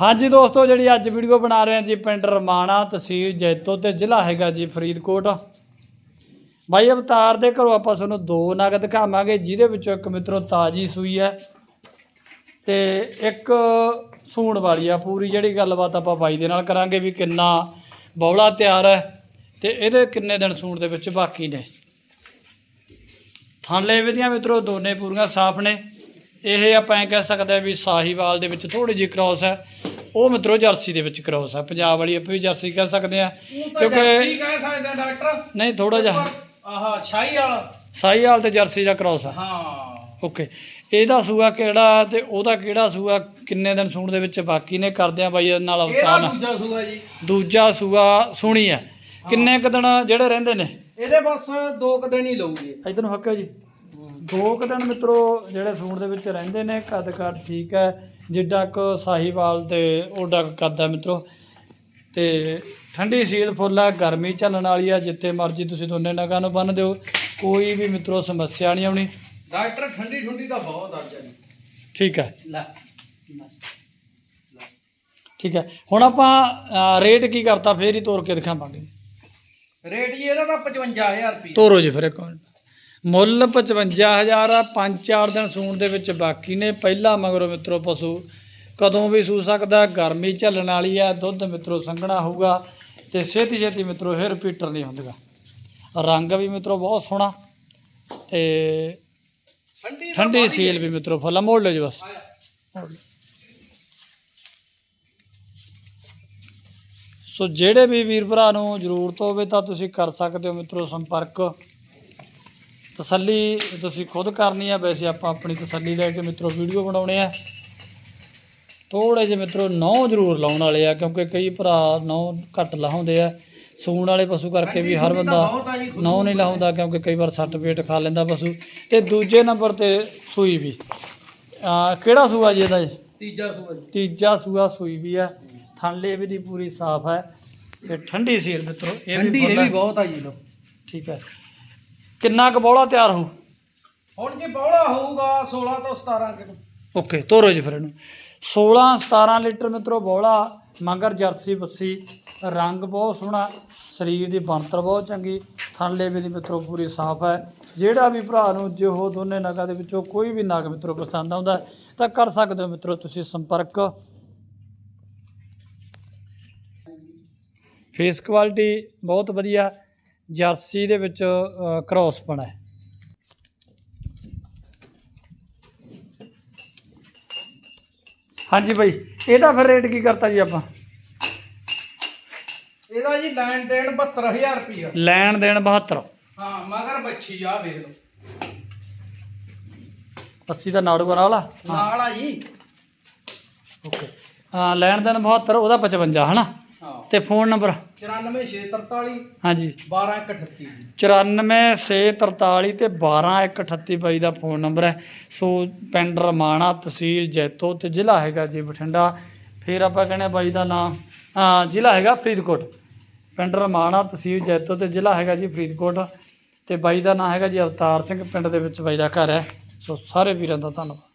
ਹਾਂਜੀ ਦੋਸਤੋ, ਜਿਹੜੀ ਅੱਜ ਵੀਡੀਓ ਬਣਾ ਰਹੇ ਹਾਂ ਜੀ ਪਿੰਡ ਰਮਾਣਾ ਤਹਿਸੀਲ ਜੈਤੋ ਤੇ ਜ਼ਿਲ੍ਹਾ ਹੈਗਾ ਜੀ ਫਰੀਦਕੋਟ। ਬਾਈ ਅਵਤਾਰ ਦੇ ਘਰੋਂ ਆਪਾਂ ਤੁਹਾਨੂੰ ਦੋ ਨਗ ਦਿਖਾਵਾਂਗੇ, ਜਿਹਦੇ ਵਿੱਚੋਂ ਇੱਕ ਮਿੱਤਰੋ ਤਾਜੀ ਸੂਈ ਹੈ ਤੇ ਇੱਕ ਸੂਣ ਵਾਲੀ ਆ। ਪੂਰੀ ਜਿਹੜੀ ਗੱਲਬਾਤ ਆਪਾਂ ਬਾਈ ਦੇ ਨਾਲ ਕਰਾਂਗੇ ਵੀ ਕਿੰਨਾ ਬੌਲਾ ਤਿਆਰ ਹੈ ਤੇ ਇਹਦੇ ਕਿੰਨੇ ਦਿਨ ਸੂਣ ਦੇ ਵਿੱਚ ਬਾਕੀ ਨੇ। ਥਾਂਲੇ ਵਿਧੀਆਂ ਮਿੱਤਰੋ, ਦੋਨੇ ਪੂਰੀਆਂ ਸਾਫ਼ ਨੇ। ਇਹ ਆਪਾਂ ਐਂ ਕਹਿ ਸਕਦੇ ਆ ਵੀ ਸਾਹੀਵਾਲ ਦੇ ਵਿੱਚ ਥੋੜੀ ਜਿਹੀ ਕ੍ਰਾਸ ਹੈ। ਉਹ ਮਿੱਤਰੋ ਜਰਸੀ ਦੇ ਵਿੱਚ ਕ੍ਰਾਸ ਹੈ ਪੰਜਾਬ ਵਾਲੀ ਆਪਾਂ ਵੀ ਜਰਸੀ ਕਹਿ ਸਕਦੇ ਆ ਕਿਉਂਕਿ- ਜਰਸੀ ਕਹਿ ਸਕਦੇ ਆ ਡਾਕਟਰ। ਨਹੀਂ ਥੋੜਾ ਜਿਹਾ। ਆਹ ਸ਼ਾਹੀ ਵਾਲਾ। ਸਾਹੀਵਾਲ ਤੇ ਜਰਸੀ ਦਾ ਕ੍ਰਾਸ ਹੈ ਹਾਂ। ਓਕੇ। ਇਹਦਾ ਸੂਆ ਕਿਹੜਾ ਤੇ ਉਹਦਾ ਕਿਹੜਾ ਸੂਆ ਕਿੰਨੇ ਦਿਨ ਸੂਣ ਦੇ ਵਿੱਚ ਬਾਕੀ ਨੇ? ਕਰਦੇ ਆ ਬਾਈ ਨਾਲ ਅਵਤਾਨ ਦੂਜਾ ਸੂਆ ਜੀ। ਦੂਜਾ ਸੂਆ ਸੁਣੀ ਹੈ। ਕਿੰਨੇ ਕੁ ਦਿਨ ਜਿਹੜੇ ਰਹਿੰਦੇ ਨੇ? ਇਹਦੇ ਬਸ ਦੋ ਕੁ ਦਿਨ ਹੀ ਲਊਗੀ। ਇਧਰ ਨੂੰ ਹੱਕਾ ਜੀ। ਦੋ ਕੁ ਦਿਨ ਮਿੱਤਰੋ ਜਿਹੜੇ ਸੂਣ ਦੇ ਵਿੱਚ ਰਹਿੰਦੇ ਨੇ ਕੱਦ ਕੱਦ ਠੀਕ ਹੈ। ਜਿੱਡਾ ਕੁ ਸਾਹੀਵਾਲ ਤੇ ਓਡਾ ਕੁ ਹੈ ਮਿੱਤਰੋ। ਤੇ ਠੰਡੀ ਸੀਲ ਫੁੱਲ ਹੈ ਗਰਮੀ ਝੱਲਣ ਵਾਲੀ ਆ ਜਿੱਥੇ ਮਰਜ਼ੀ ਤੁਸੀਂ ਦੋਨੇ ਨਗਾਂ ਨੂੰ ਬੰਨ ਦਿਓ। ਕੋਈ ਵੀ ਮਿੱਤਰੋ ਸਮੱਸਿਆ ਨਹੀਂ ਆਉਣੀ। ਡਾਕਟਰ ਠੰਡੀ ਠੰਡੀ ਦਾ ਬਹੁਤ ਆ ਜੀ। ਠੀਕ ਹੈ ਲੈ। ਠੀਕ ਹੈ ਹੁਣ ਆਪਾਂ ਰੇਟ ਕੀ ਕਰਤਾ ਫੇਰ ਹੀ ਤੋਰ ਕੇ ਦਿਖਾਵਾਂਗੇ। ਰੇਟ ਜੀ ਇਹਦਾ ਤਾਂ 55000 ਰੁਪਏ ਤੋਰੋ ਜੀ ਫਿਰ ਇੱਕ ਮਿੰਟ। ਮੁੱਲ 55000 ਆ, ਪੰਜ ਚਾਰ ਦਿਨ ਸੂਣ ਦੇ ਵਿੱਚ ਬਾਕੀ ਨੇ, ਪਹਿਲਾ ਮਗਰੋਂ ਮਿੱਤਰੋ ਪਸ਼ੂ। ਕਦੋਂ ਵੀ ਸੂ ਸਕਦਾ, ਗਰਮੀ ਝੱਲਣ ਵਾਲੀ ਆ, ਦੁੱਧ ਮਿੱਤਰੋ ਸੰਘਣਾ ਹੋਊਗਾ ਤੇ ਛੇਤੀ ਛੇਤੀ ਮਿੱਤਰੋ ਇਹ ਰਿਪੀਟਰ ਨਹੀਂ ਹੁੰਦੀਆਂ ਰੰਗ ਵੀ ਮਿੱਤਰੋ ਬਹੁਤ ਸੋਹਣਾ ਤੇ ਠੰਡੀ ਸੀਲ ਵੀ ਮਿੱਤਰੋ ਫੁੱਲਾ ਮੋੜ ਲਿਓ ਜੀ ਬਸ। ਸੋ ਜਿਹੜੇ ਵੀ ਵੀਰ ਭਰਾ ਨੂੰ ਜ਼ਰੂਰਤ ਹੋਵੇ ਤਾਂ ਤੁਸੀਂ ਕਰ ਸਕਦੇ ਹੋ ਮਿੱਤਰੋ ਸੰਪਰਕ। ਤਸੱਲੀ ਤੁਸੀਂ ਖੁਦ ਕਰਨੀ ਆ ਵੈਸੇ ਆਪਾਂ ਆਪਣੀ ਤਸੱਲੀ ਲੈ ਕੇ ਮਿੱਤਰੋ ਵੀਡੀਓ ਬਣਾਉਣੇ ਆ। ਥੋੜੇ ਜਿਹੇ ਮਿੱਤਰੋ ਨੌ ਜ਼ਰੂਰ ਲਾਉਣ ਵਾਲੇ ਆ ਕਿਉਂਕਿ ਕਈ ਭਰਾ ਨੌ ਘੱਟ ਲਾਉਂਦੇ ਆ। ਸੂਣ ਵਾਲੇ ਪਸ਼ੂ ਕਰਕੇ ਵੀ ਹਰ ਬੰਦਾ ਆ ਨੌ ਨਹੀਂ ਲਾਉਂਦਾ ਕਿਉਂਕਿ ਕਈ ਵਾਰ ਸੱਟ ਪੇਟ ਖਾ ਲੈਂਦਾ ਪਸ਼ੂ। ਤੇ ਦੂਜੇ ਨੰਬਰ ਤੇ ਸੂਈ ਵੀ। ਆ ਕਿਹੜਾ ਸੂਆ ਜੀ ਇਹਦਾ ਜੀ? ਤੀਜਾ ਸੂਆ ਜੀ। ਤੀਜਾ ਸੂਆ ਸੂਈ ਵੀ ਹੈ ਥਣਲੇ ਵੀ ਦੀ ਪੂਰੀ ਸਾਫ਼ ਹੈ ਤੇ ਠੰਡੀ ਸੀਰ ਮਿੱਤਰੋ ਇਹ ਵੀ। ਬਹੁਤ ਆ ਜੀ ਲੋ ਠੀਕ ਹੈ ਕਿੰਨਾ ਕੁ ਬੌਲਾ ਤਿਆਰ ਹੋ? ਹੁਣ ਜੇ ਬੌਲਾ ਹੋਊਗਾ 16 ਤੋਂ 17 ਕਿਲੋ। ਓਕੇ ਤੋਰੋ ਜੀ ਫਿਰ ਇਹਨੂੰ। 16 17 ਲੀਟਰ ਮਿੱਤਰੋ ਬੌਲਾ ਮੰਗਰ ਜਰਸੀ ਬੱਸੀ ਰੰਗ ਬਹੁਤ ਸੋਹਣਾ ਸਰੀਰ ਦੀ ਬਣਤਰ ਬਹੁਤ ਚੰਗੀ ਥਣਲੇ ਵੀ ਦੀ ਮਿੱਤਰੋ ਪੂਰੀ ਸਾਫ਼ ਹੈ। ਜਿਹੜਾ ਵੀ ਭਰਾ ਨੂੰ ਜਿਹੋ ਦੋਨੇ ਨਗਾਂ ਦੇ ਵਿੱਚੋਂ ਕੋਈ ਵੀ ਨਗ ਮਿੱਤਰੋ ਪਸੰਦ ਆਉਂਦਾ ਤਾਂ ਕਰ ਸਕਦੇ ਹੋ ਮਿੱਤਰੋ ਤੁਸੀਂ ਸੰਪਰਕ। ਫੇਸ ਕੁਆਲਿਟੀ ਬਹੁਤ ਵਧੀਆ ਜਰਸੀ ਦੇ ਵਿੱਚ ਕ੍ਰੋਸ ਬਣਾ ਹੈ। ਹਾਂਜੀ ਬਾਈ ਇਹਦਾ ਫਿਰ ਰੇਟ ਕੀ ਕਰਤਾ ਜੀ ਆਪਾਂ? ਇਹਦਾ ਜੀ ਲੈਣ ਦੇਣ 72000 ਰੁਪਏ ਲੈਣ ਦੇਣ 72 ਹਾਂ ਮਗਰ ਬੱਚੀ ਆ ਵੇਖ ਲਓ। 80 ਦਾ ਨਾੜੂ ਵਾਲਾ ਵਾਲਾ ਨਾਲ ਆ ਜੀ। ਓਕੇ ਲੈਣ ਦੇਣ 72 ਉਹਦਾ 55 ਹਨਾ? ਹਾਂ। ਤੇ ਫੋਨ ਨੰਬਰ? 94643 ਹਾਂਜੀ। 12138 94643 ਤੇ 12138 ਬਾਈ ਦਾ ਫੋਨ ਨੰਬਰ ਹੈ। ਸੋ ਪਿੰਡ ਰਮਾਣਾ ਤਹਿਸੀਲ ਜੈਤੋ ਤੇ ਜ਼ਿਲ੍ਹਾ ਹੈਗਾ ਜੀ ਬਠਿੰਡਾ। ਫਿਰ ਆਪਾਂ ਕਹਿੰਦੇ ਬਾਈ ਦਾ ਨਾਮ। ਹਾਂ ਜ਼ਿਲ੍ਹਾ ਹੈਗਾ ਫਰੀਦਕੋਟ। ਪਿੰਡ ਰਮਾਣਾ ਤਹਿਸੀਲ ਜੈਤੋ ਤੇ ਜ਼ਿਲ੍ਹਾ ਹੈਗਾ ਜੀ ਫਰੀਦਕੋਟ। ਤੇ ਬਾਈ ਦਾ ਨਾਮ ਹੈਗਾ ਜੀ ਅਵਤਾਰ ਸਿੰਘ। ਪਿੰਡ ਦੇ ਵਿੱਚ ਬਾਈ ਦਾ ਘਰ ਹੈ। ਸੋ ਸਾਰੇ ਵੀਰਾਂ ਦਾ ਧੰਨਵਾਦ।